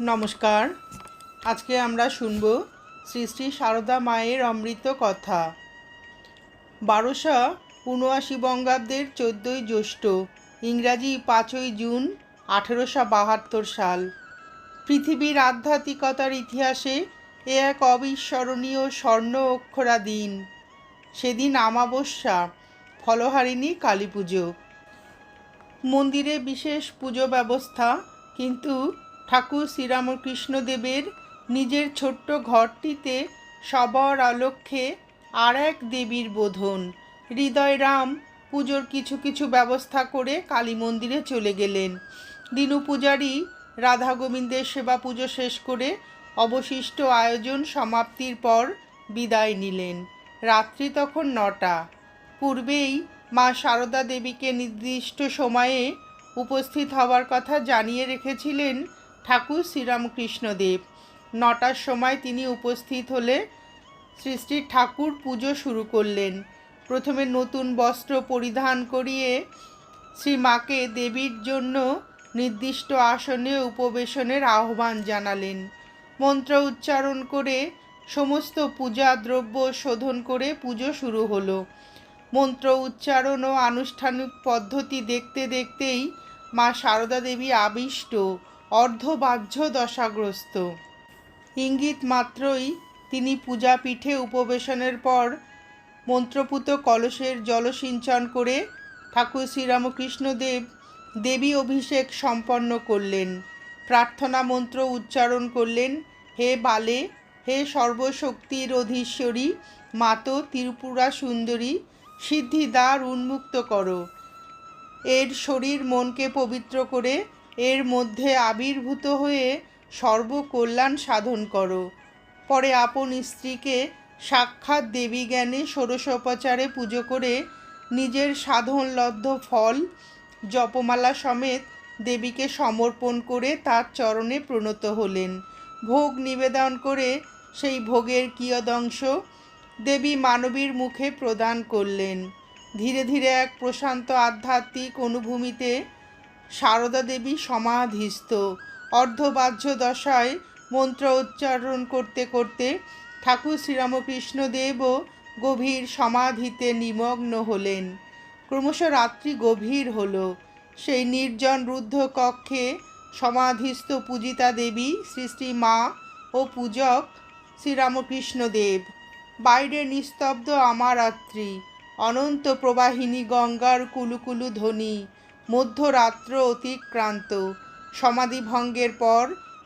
নমস্কার। আজকে আমরা শুনব শ্রী শ্রী সারদা মায়ের অমৃত কথা। বারোশো উনআশি বঙ্গাব্দের চোদ্দোই জ্যৈষ্ঠ, ইংরাজি পাঁচই জুন আঠেরোশো বাহাত্তর সাল। পৃথিবীর আধ্যাত্মিকতার ইতিহাসে এ এক অবিস্মরণীয় স্বর্ণ অক্ষরা দিন। সেদিন আমাবস্যা, ফলহারিণী কালী পুজো মন্দিরে বিশেষ পুজো ব্যবস্থা, কিন্তু ঠাকুর শ্রীরামকৃষ্ণদেবের নিজের ছোট্ট ঘরটিতে সবার আলক্ষ্যে আর এক দেবীর বোধন। হৃদয়রাম পুজোর কিছু কিছু ব্যবস্থা করে কালী মন্দিরে চলে গেলেন। দিনু পূজারী রাধা গোবিন্দের সেবা পুজো শেষ করে অবশিষ্ট আয়োজন সমাপ্তির পর বিদায় নিলেন। রাত্রি তখন নটা। পূর্বেই মা সারদা দেবীকে নির্দিষ্ট সময়ে উপস্থিত হওয়ার কথা জানিয়ে রেখেছিলেন ঠাকুর শ্রীরামকৃষ্ণদেব। নটার সময় তিনি উপস্থিত হলে শ্রী ঠাকুর পুজো শুরু করলেন। প্রথমে নতুন বস্ত্র পরিধান করিয়ে শ্রী মাকে দেবীর জন্য নির্দিষ্ট আসনে উপবেশনের আহ্বান জানালেন। মন্ত্র উচ্চারণ করে সমস্ত পূজা দ্রব্য শোধন করে পুজো শুরু হলো। মন্ত্র উচ্চারণ ও আনুষ্ঠানিক পদ্ধতি দেখতে দেখতেই মা সারদা দেবী আবিষ্ট। অর্ধবাহ্য দশাগ্রস্ত ইঙ্গিত মাত্রই তিনি পূজাপীঠে উপবেশনের পর মন্ত্রপুত কলসের জলসিঞ্চন করে ঠাকুর শ্রীরামকৃষ্ণদেব দেবী অভিষেক সম্পন্ন করলেন। প্রার্থনা মন্ত্র উচ্চারণ করলেন, হে বালে, হে সর্বশক্তির অধীশ্বরী, মাতো ত্রিপুরা সুন্দরী সিদ্ধিদ্বার উন্মুক্ত করো। এর শরীর মনকে পবিত্র করে এর মধ্যে আবির্ভূত হয়ে সর্বকল্যাণ সাধন করো। পরে আপন স্ত্রীকে সাক্ষাৎ দেবী জ্ঞানে ষোড়শোপচারে পুজো করে নিজের সাধনলব্ধ ফল, জপমালা সমেত দেবীকে সমর্পণ করে তার চরণে প্রণত হলেন। ভোগ নিবেদন করে সেই ভোগের কিয়দংশ দেবী মানবীর মুখে প্রদান করলেন। ধীরে ধীরে এক প্রশান্ত আধ্যাত্মিক অনুভূমিতে সারদা দেবী সমাধিস্থ। অর্ধবাহ্য দশায় মন্ত্র উচ্চারণ করতে করতে ঠাকুর শ্রীরামকৃষ্ণদেবও গভীর সমাধিতে নিমগ্ন হলেন। ক্রমশ রাত্রি গভীর হল। সেই নির্জন রুদ্ধ কক্ষে সমাধিস্থ পূজিতা দেবী শ্রী শ্রী মা ও পূজক শ্রীরামকৃষ্ণদেব বাইরে নিস্তব্ধ আমার আমারাত্রি, অনন্ত প্রবাহিনী গঙ্গার কুলুকুলু ধ্বনি মধ্যরাত্র অতিক্রান্ত। সমাধিভঙ্গের পর